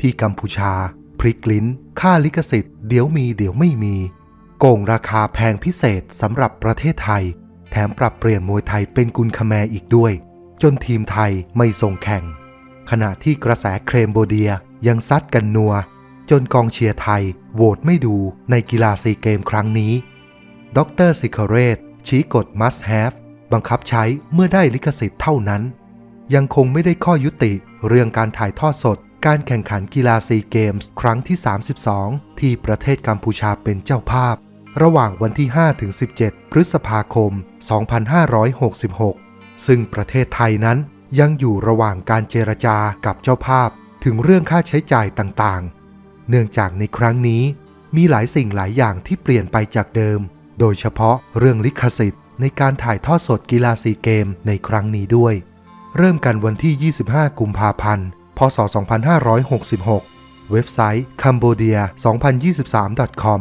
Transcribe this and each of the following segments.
ที่กัมพูชา พริกลิ้น ค่าลิขสิทธิ์เดี๋ยวมีเดี๋ยวไม่มี โกงราคาแพงพิเศษสำหรับประเทศไทย แถมปรับเปลี่ยนมวยไทยเป็นกุลคแมอีกด้วย จนทีมไทยไม่ส่งแข่ง ขณะที่กระแสเครมโบเดียยังซัดกันนัว จนกองเชียร์ไทยโหวตไม่ดูในกีฬาซีเกมครั้งนี้ ดรสิคเรตชี้กฎ must have บังคับใช้เมื่อได้ลิขสิทธิ์เท่านั้น ยังคงไม่ได้ข้อยุติเรื่องการถ่ายทอดสด การแข่งขันกีฬาซีเกมส์ครั้งที่ 32 ที่ประเทศกัมพูชาเป็นเจ้าภาพ ระหว่างวันที่5-17 พฤษภาคม 2566 ซึ่งประเทศไทยนั้นยังอยู่ระหว่างการเจรจากับเจ้าภาพถึงเรื่องค่าใช้จ่ายต่างๆ เนื่องจากในครั้งนี้มีหลายสิ่งหลายอย่างที่เปลี่ยนไปจากเดิม โดยเฉพาะเรื่องลิขสิทธิ์ในการถ่ายทอดสดกีฬาซีเกมในครั้งนี้ด้วย เริ่มกันวันที่ 25 กุมภาพันธ์ พศ 2566 เว็บไซต์ cambodia2023.com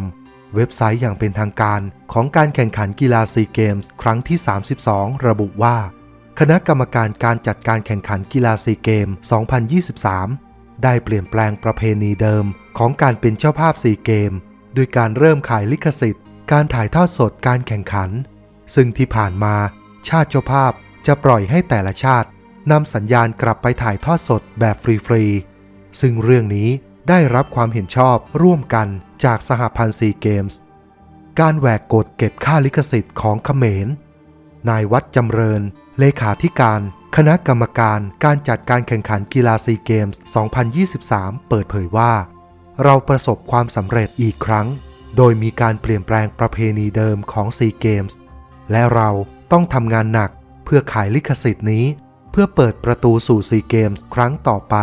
เว็บไซต์อย่างเป็นทางการของการแข่งขันกีฬาซีเกมส์ครั้งที่ 32 ระบุว่า คณะกรรมการการจัดการแข่งขันกีฬาซีเกม 2023 ได้เปลี่ยนแปลงประเพณีเดิมของการเป็นเจ้าภาพซีเกมโดยการเริ่มขายลิขสิทธิ์ การถ่ายทอดสดการแข่งขัน ซึ่งที่ผ่านมาชาติเจ้าภาพจะปล่อยให้แต่ละชาติ นำสัญญาณกลับไปถ่ายทอดสดแบบฟรีๆ ซึ่งเรื่องนี้ได้รับความเห็นชอบร่วมกันจากสหพันธ์ซีเกมส์ การแหวกกฎเก็บค่าลิขสิทธิ์ของเขมร นายวัดจำเริญ เลขาธิการ คณะกรรมการการจัดการแข่งขันกีฬาซีเกมส์ 2023 เปิดเผยว่า เราประสบความสำเร็จอีกครั้ง โดยมีการเปลี่ยนแปลงประเพณีเดิมของซีเกมส์ และเราต้องทำงานหนักเพื่อขายลิขสิทธิ์นี้ เพื่อเปิดประตูสู่ซีเกมส์ครั้งต่อไป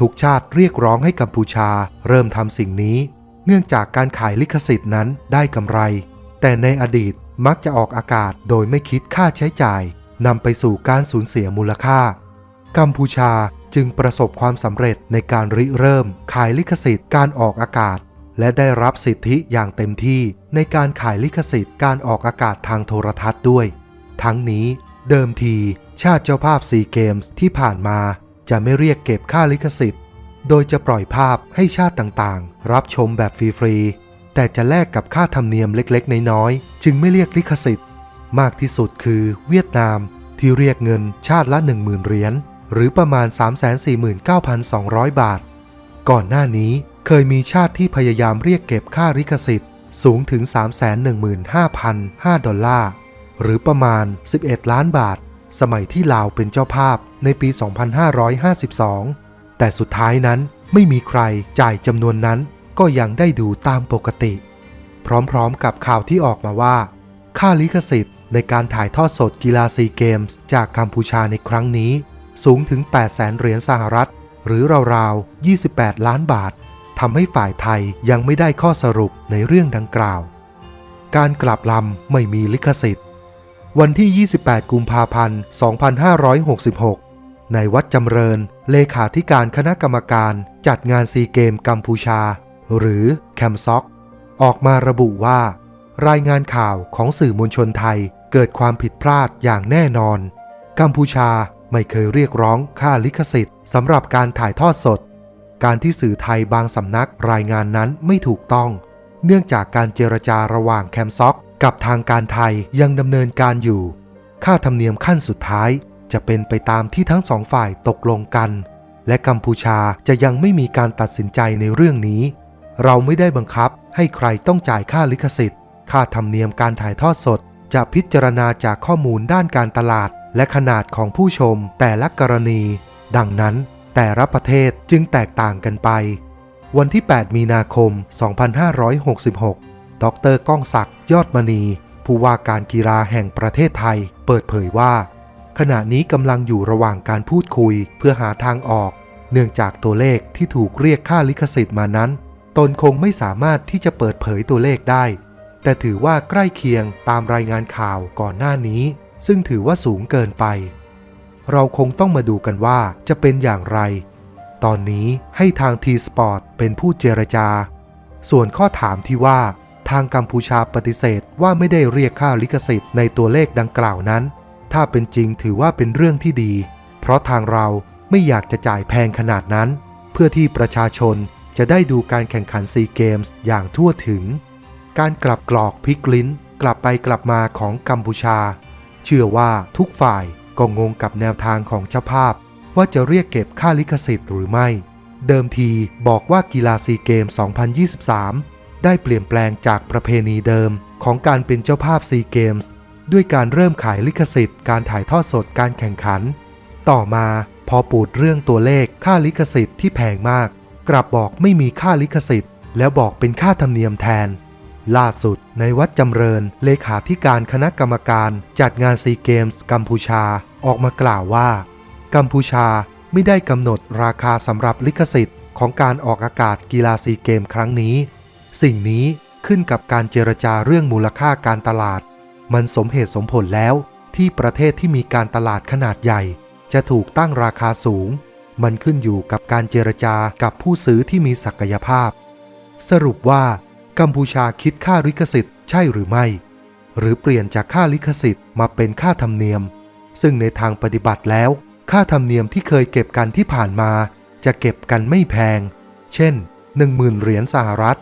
ทุกชาติเรียกร้องให้กัมพูชาเริ่มทำสิ่งนี้ เนื่องจากการขายลิขสิทธิ์นั้นได้กำไร แต่ในอดีตมักจะออกอากาศโดยไม่คิดค่าใช้จ่ายนำไปสู่การสูญเสียมูลค่า กัมพูชาจึงประสบความสำเร็จในการริเริ่ม ขายลิขสิทธิ์การออกอากาศ และได้รับสิทธิอย่างเต็มที่ในการขายลิขสิทธิ์การออกอากาศทางโทรทัศน์ด้วย ทั้งนี้เดิมที ชาติเจ้าภาพซีเกมส์ที่ผ่านมาจะไม่เรียกเก็บค่าลิขสิทธิ์ โดยจะปล่อยภาพให้ชาติต่างๆ รับชมแบบฟรีๆ แต่จะแลกกับค่าธรรมเนียมเล็กๆ น้อยๆ จึงไม่เรียกลิขสิทธิ์ มากที่สุดคือเวียดนามที่เรียกเงินชาติละ 10,000 เหรียญหรือประมาณ 349,200 บาท ก่อนหน้านี้เคยมีชาติที่พยายามเรียกเก็บค่าลิขสิทธิ์ สูงถึง 315,005 ดอลลาร์หรือประมาณ 11 ล้านบาท สมัยที่ลาวเป็นเจ้าภาพในปี 2552 แต่สุดท้ายนั้นไม่มีใครจ่ายจำนวนนั้นก็ยังได้ดูตามปกติ พร้อมๆกับข่าวที่ออกมาว่า ค่าลิขสิทธิ์ในการถ่ายทอดสดกีฬาซีเกมส์จากกัมพูชาในครั้งนี้ สูงถึง 800,000เหรียญสหรัฐ หรือราวๆ 28 ล้านบาททำให้ฝ่ายไทยยังไม่ได้ข้อสรุปในเรื่องดังกล่าว การกลับลำไม่มีลิขสิทธิ์ วันที่ 28 กุมภาพันธ์ 2566 ในวัดจำเริญ เลขาธิการคณะกรรมการจัดงานซีเกมกัมพูชา หรือแคมซ็อก ออกมาระบุว่า รายงานข่าวของสื่อมวลชนไทยเกิดความผิดพลาดอย่างแน่นอน กัมพูชาไม่เคยเรียกร้องค่าลิขสิทธิ์สำหรับการถ่ายทอดสด การที่สื่อไทยบางสำนักรายงานนั้นไม่ถูกต้อง เนื่องจากการเจรจาระหว่างแคมซ็อก กับทางการไทยยังดำเนินการอยู่ ค่าธรรมเนียมขั้นสุดท้ายจะเป็นไปตามที่ทั้งสองฝ่ายตกลงกัน และกัมพูชาจะยังไม่มีการตัดสินใจในเรื่องนี้ เราไม่ได้บังคับให้ใครต้องจ่ายค่าลิขสิทธิ์ ค่าธรรมเนียมการถ่ายทอดสด จะพิจารณาจากข้อมูลด้านการตลาด และขนาดของผู้ชมแต่ละกรณี ดังนั้น แต่ละประเทศจึงแตกต่างกันไป วันที่ 8 มีนาคม 2566 ดรก้องศักดิ์ยอดมณี ผู้ว่าการกีฬาแห่งประเทศไทย เปิดเผยว่า ขณะนี้กำลังอยู่ระหว่างการพูดคุยเพื่อหาทางออก เนื่องจากตัวเลขที่ถูกเรียกค่าลิขสิทธิ์มานั้น ตนคงไม่สามารถที่จะเปิดเผยตัวเลขได้ แต่ถือว่าใกล้เคียงตามรายงานข่าวก่อนหน้านี้ ซึ่งถือว่าสูงเกินไป เราคงต้องมาดูกันว่าจะเป็นอย่างไร ตอนนี้ให้ทาง T-Sport เป็นผู้เจรจา ส่วนข้อถามที่ว่า ทางกัมพูชาปฏิเสธว่าไม่ได้เรียกค่าลิขสิทธิ์ในตัวเลขดังกล่าวนั้น ถ้าเป็นจริงถือว่าเป็นเรื่องที่ดี เพราะทางเราไม่อยากจะจ่ายแพงขนาดนั้น เพื่อที่ประชาชนจะได้ดูการแข่งขันซีเกมส์อย่างทั่วถึง การกลับกรอกพลิกลิ้น กลับไปกลับมาของกัมพูชา เชื่อว่าทุกฝ่ายก็งงกับแนวทางของเจ้าภาพ ว่าจะเรียกเก็บค่าลิขสิทธิ์หรือไม่ เดิมทีบอกว่ากีฬาซีเกม 2023 ได้เปลี่ยนแปลงจากประเพณีเดิมของการเป็นเจ้าภาพซีเกมส์ด้วยการเริ่มขายลิขสิทธิ์ การถ่ายทอดสดการแข่งขัน ต่อมาพอปูดเรื่องตัวเลขค่าลิขสิทธิ์ที่แพงมาก กลับบอกไม่มีค่าลิขสิทธิ์ แล้วบอกเป็นค่าธรรมเนียมแทน ล่าสุดในวัดจำเริญ เลขาธิการคณะกรรมการจัดงานซีเกมส์กัมพูชาออกมากล่าวว่า กัมพูชาไม่ได้กำหนดราคาสำหรับลิขสิทธิ์ ของการออกอากาศกีฬาซีเกมครั้งนี้ สิ่งนี้ขึ้นกับการเจรจาเรื่องมูลค่าการตลาด มันสมเหตุสมผลแล้วที่ประเทศที่มีการตลาดขนาดใหญ่ จะถูกตั้งราคาสูง มันขึ้นอยู่กับการเจรจากับผู้ซื้อที่มีศักยภาพ สรุปว่า กัมพูชาคิดค่าลิขสิทธิ์ใช่หรือไม่ หรือเปลี่ยนจากค่าลิขสิทธิ์มาเป็นค่าธรรมเนียม ซึ่งในทางปฏิบัติแล้ว ค่าธรรมเนียมที่เคยเก็บกันที่ผ่านมา จะเก็บกันไม่แพง เช่น 10,000เหรียญสหรัฐ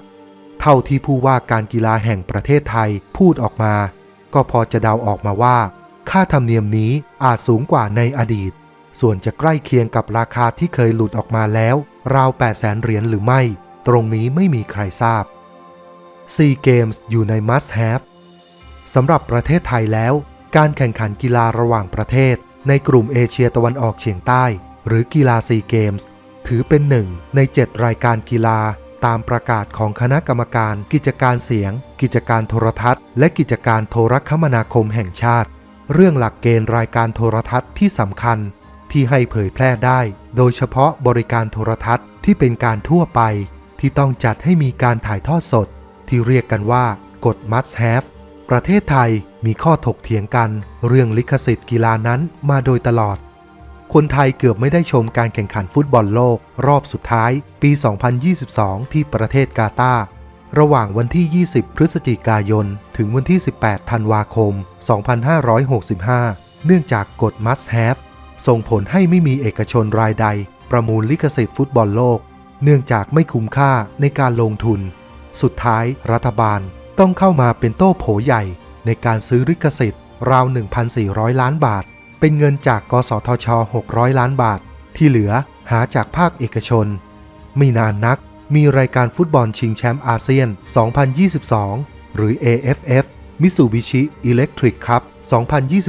เท่าที่ผู้ว่าการกีฬาแห่งประเทศไทยพูดออกมา ก็พอจะเดาออกมาว่า ค่าธรรมเนียมนี้อาจสูงกว่าในอดีต ส่วนจะใกล้เคียงกับราคาที่เคยหลุดออกมาแล้ว ราว 8 0 0แสนเหรียญหรือไม่ ตรงนี้ไม่มีใครทราบ ซีเกมส์อยู่ใน must have สำหรับประเทศไทยแล้ว การแข่งขันกีฬาระหว่างประเทศ ในกลุ่มเอเชียตะวันออกเฉียงใต้ หรือกีฬาซีเกมส์ถือเป็นหนึ่งใน 7 รายการกีฬา ตามประกาศของคณะกรรมการ กิจการเสียง กิจการโทรทัศน์ และกิจการโทรคมนาคมแห่งชาติ เรื่องหลักเกณฑ์รายการโทรทัศน์ที่สำคัญ ที่ให้เผยแพร่ได้ โดยเฉพาะบริการโทรทัศน์ที่เป็นการทั่วไป ที่ต้องจัดให้มีการถ่ายทอดสด ที่เรียกกันว่ากฎ must have ประเทศไทยมีข้อถกเถียงกัน เรื่องลิขสิทธิ์กีฬานั้นมาโดยตลอด คนไทยเกือบไม่ได้ชมการแข่งขันฟุตบอลโลก รอบสุดท้าย ปี 2022 ที่ประเทศกาตาร์ระหว่างวันที่ 20 พฤศจิกายน ถึงวันที่ 18 ธันวาคม 2565 เนื่องจากกฎ must have ส่งผลให้ไม่มีเอกชนรายใด ประมูลลิขสิทธิ์ฟุตบอลโลก เนื่องจากไม่คุ้มค่าในการลงทุน สุดท้ายรัฐบาลต้องเข้ามาเป็นโต้โผใหญ่ ในการซื้อลิขสิทธิ์ราว 1,400 ล้านบาท เป็นเงินจากกสทช 600 ล้านบาท ที่เหลือหาจากภาคเอกชน ไม่นานนักมีรายการฟุตบอลชิงแชมป์อาเซียน 2022 หรือ AFF Mitsubishi Electric Cup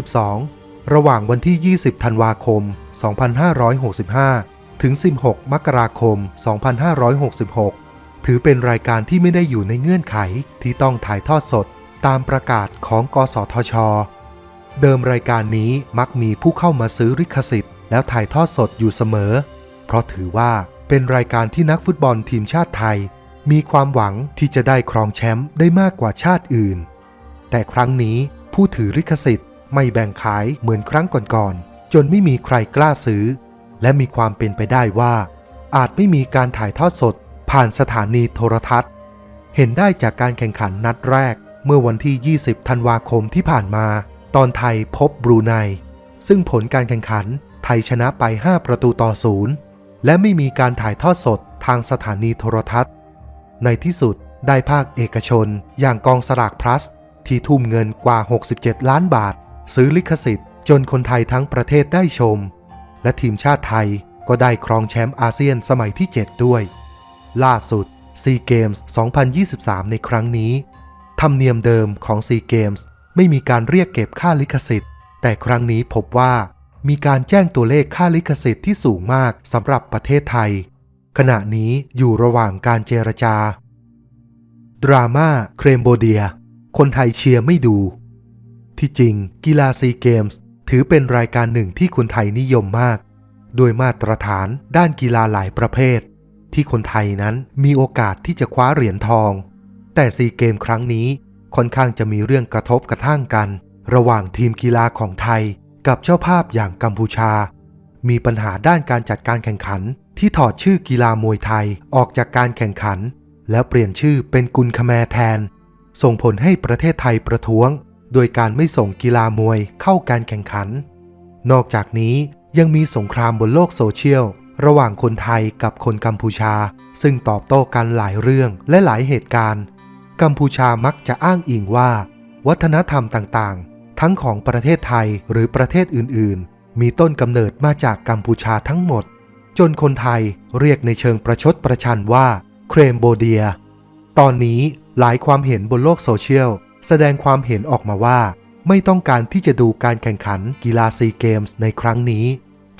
2022 ระหว่างวันที่ 20 ธันวาคม 2565 ถึง 16 มกราคม 2566 ถือเป็นรายการที่ไม่ได้อยู่ในเงื่อนไขที่ต้องถ่ายทอดสด ตามประกาศของ กสทช เดิมรายการนี้มักมีผู้เข้ามาซื้อลิขสิทธิ์แล้วถ่ายทอดสดอยู่เสมอ เพราะถือว่าเป็นรายการที่นักฟุตบอลทีมชาติไทย มีความหวังที่จะได้ครองแชมป์ได้มากกว่าชาติอื่น แต่ครั้งนี้ผู้ถือลิขสิทธิ์ไม่แบ่งขายเหมือนครั้งก่อนๆ จนไม่มีใครกล้าซื้อ และมีความเป็นไปได้ว่า อาจไม่มีการถ่ายทอดสด ผ่านสถานีโทรทัศน์ เห็นได้จากการแข่งขันนัดแรก เมื่อวันที่ 20 ธันวาคมที่ผ่านมา ตอนไทยพบบรูไน ซึ่งผลการแข่งขันไทยชนะไป 5 ประตูต่อศูนย์และไม่มีการถ่ายทอดสดทางสถานีโทรทัศน์ ในที่สุดได้ภาคเอกชนอย่างกองสลากพลัส ที่ทุ่มเงินกว่า 67 ล้านบาท ซื้อลิขสิทธิ์ จนคนไทยทั้งประเทศได้ชม และทีมชาติไทยก็ได้ครองแชมป์อาเซียนสมัยที่ 7 ด้วย ล่าสุดซีเกมส์2023 ในครั้งนี้ ธรรมเนียมเดิมของซีเกมส์ ไม่มีการเรียกเก็บค่าลิขสิทธิ์ แต่ครั้งนี้พบว่ามีการแจ้งตัวเลขค่าลิขสิทธิ์ที่สูงมากสำหรับประเทศไทย ขณะนี้อยู่ระหว่างการเจรจา ดราม่าเครมโบเดีย คนไทยเชียร์ไม่ดู ที่จริง กีฬาซีเกมส์ถือเป็นรายการหนึ่งที่คนไทยนิยมมาก โดยมาตรฐานด้านกีฬาหลายประเภท ที่คนไทยนั้นมีโอกาสที่จะคว้าเหรียญทอง แต่ซีเกมครั้งนี้ ค่อนข้างจะมีเรื่องกระทบกระทั่งกัน ระหว่างทีมกีฬาของไทย กับเจ้าภาพอย่างกัมพูชา มีปัญหาด้านการจัดการแข่งขัน ที่ถอดชื่อกีฬามวยไทยออกจากการแข่งขัน แล้วเปลี่ยนชื่อเป็นกุลคแมร์แทน ส่งผลให้ประเทศไทยประท้วง โดยการไม่ส่งกีฬามวยเข้าการแข่งขัน นอกจากนี้ยังมีสงครามบนโลกโซเชียลระหว่างคนไทยกับคนกัมพูชา ซึ่งตอบโต้กันหลายเรื่องและหลายเหตุการณ์ กัมพูชามักจะอ้างอิงว่า วัฒนธรรมต่างๆ ทั้งของประเทศไทยหรือประเทศอื่นๆ มีต้นกำเนิดมาจากกัมพูชาทั้งหมด จนคนไทยเรียกในเชิงประชดประชันว่าเครมโบเดีย ตอนนี้หลายความเห็นบนโลกโซเชียล แสดงความเห็นออกมาว่า ไม่ต้องการที่จะดูการแข่งขันกีฬาซีเกมส์ในครั้งนี้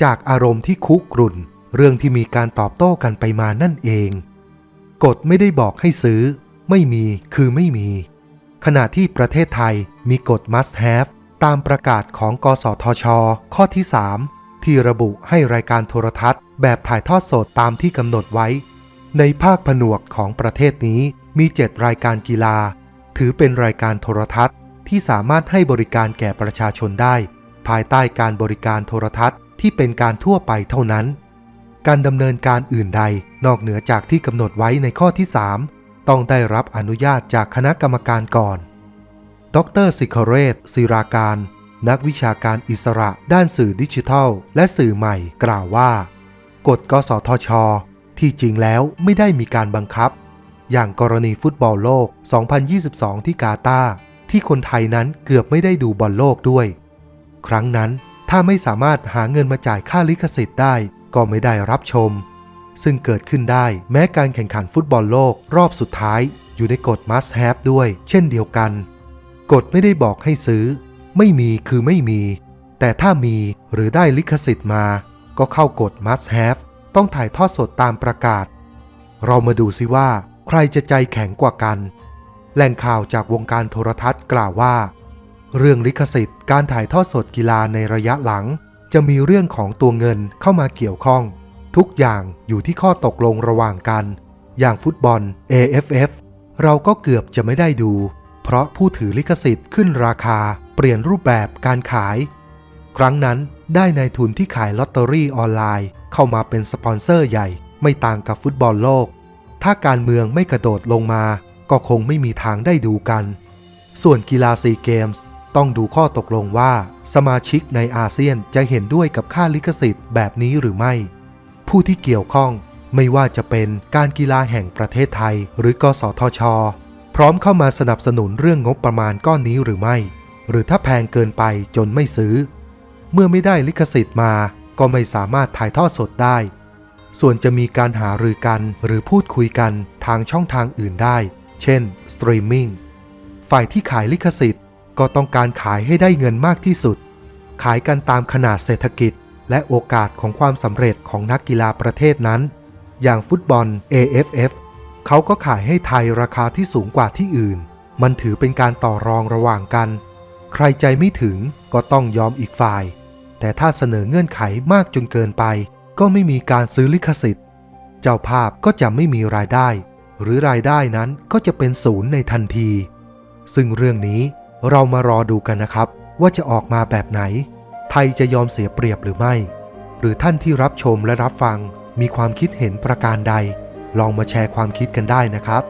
จากอารมณ์ที่คุกรุ่น เรื่องที่มีการตอบโต้กันไปมานั่นเอง กฎไม่ได้บอกให้ซื้อ ไม่มีคือไม่มี ขณะที่ประเทศไทยมีกฎ must have ตามประกาศของกสทช ข้อที่ 3 ที่ระบุให้รายการโทรทัศน์ แบบถ่ายทอดสดตามที่กำหนดไว้ ในภาคผนวกของประเทศนี้มี 7 รายการกีฬา ถือเป็นรายการโทรทัศน์ที่สามารถให้บริการแก่ประชาชนได้ ภายใต้การบริการโทรทัศน์ที่เป็นการทั่วไปเท่านั้น การดำเนินการอื่นใดนอกเหนือจากที่กำหนดไว้ในข้อที่3 ต้องได้รับอนุญาตจากคณะกรรมการก่อน ดรสิคเรศศิราการ นักวิชาการอิสระด้านสื่อดิจิทัล และสื่อใหม่กล่าวว่า กฎกสทช ที่จริงแล้วไม่ได้มีการบังคับ อย่างกรณีฟุตบอลโลก 2022 ที่กาตาร์ที่คนไทยนั้นเกือบไม่ได้ดูบอลโลกด้วย ครั้งนั้นถ้าไม่สามารถหาเงินมาจ่ายค่าลิขสิทธิ์ได้ก็ไม่ได้รับชม ซึ่งเกิดขึ้นได้แม้การแข่งขันฟุตบอลโลกรอบสุดท้าย อยู่ในกฎ must have ด้วย เช่นเดียวกัน กฎไม่ได้บอกให้ซื้อ ไม่มีคือไม่มี แต่ถ้ามีหรือได้ลิขสิทธิ์มา ก็เข้ากฎ must have ต้องถ่ายทอดสดตามประกาศ เรามาดูซิว่า ใครจะใจแข็งกว่ากัน แหล่งข่าวจากวงการโทรทัศน์กล่าวว่า เรื่องลิขสิทธิ์การถ่ายทอดสดกีฬาในระยะหลัง จะมีเรื่องของตัวเงินเข้ามาเกี่ยวข้อง ทุกอย่างอยู่ที่ข้อตกลงระหว่างกัน อย่างฟุตบอล AFF เราก็เกือบจะไม่ได้ดู เพราะผู้ถือลิขสิทธิ์ขึ้นราคา เปลี่ยนรูปแบบการขาย ครั้งนั้นได้นายทุนที่ขายลอตเตอรี่ออนไลน์ เข้ามาเป็นสปอนเซอร์ใหญ่ไม่ต่างกับฟุตบอลโลก ถ้าการเมืองไม่กระโดดลงมา ก็คงไม่มีทางได้ดูกัน ส่วนกีฬาซีเกมส์ต้องดูข้อตกลงว่า สมาชิกในอาเซียนจะเห็นด้วยกับค่าลิขสิทธิ์แบบนี้หรือไม่ ผู้ที่เกี่ยวข้อง ไม่ว่าจะเป็นการกีฬาแห่งประเทศไทย หรือกสทช พร้อมเข้ามาสนับสนุนเรื่องงบประมาณก้อนนี้หรือไม่ หรือถ้าแพงเกินไปจนไม่ซื้อ เมื่อไม่ได้ลิขสิทธิ์มาก็ไม่สามารถถ่ายทอดสดได้ ส่วนจะมีการหารือกันหรือพูดคุยกันทางช่องทางอื่นได้ เช่นสตรีมมิ่งฝ่ายที่ขายลิขสิทธิ์ก็ต้องการขายให้ได้เงินมากที่สุด ขายกันตามขนาดเศรษฐกิจ และโอกาสของความสำเร็จของนักกีฬาประเทศนั้น อย่างฟุตบอล AFF เขาก็ขายให้ไทยราคาที่สูงกว่าที่อื่น มันถือเป็นการต่อรองระหว่างกัน ใครใจไม่ถึงก็ต้องยอมอีกฝ่าย แต่ถ้าเสนอเงื่อนไขมากจนเกินไป ก็ไม่มีการซื้อลิขสิทธิ์ เจ้าภาพก็จะไม่มีรายได้ หรือรายได้นั้นก็จะเป็นศูนย์ในทันที ซึ่งเรื่องนี้เรามารอดูกันนะครับ ว่าจะออกมาแบบไหน ทยจะยอมเสียเปรียบหรือไม่ หรือท่านที่รับชมและรับฟังมีความคิดเห็นประการใด ลองมาแชร์ความคิดกันได้นะครับ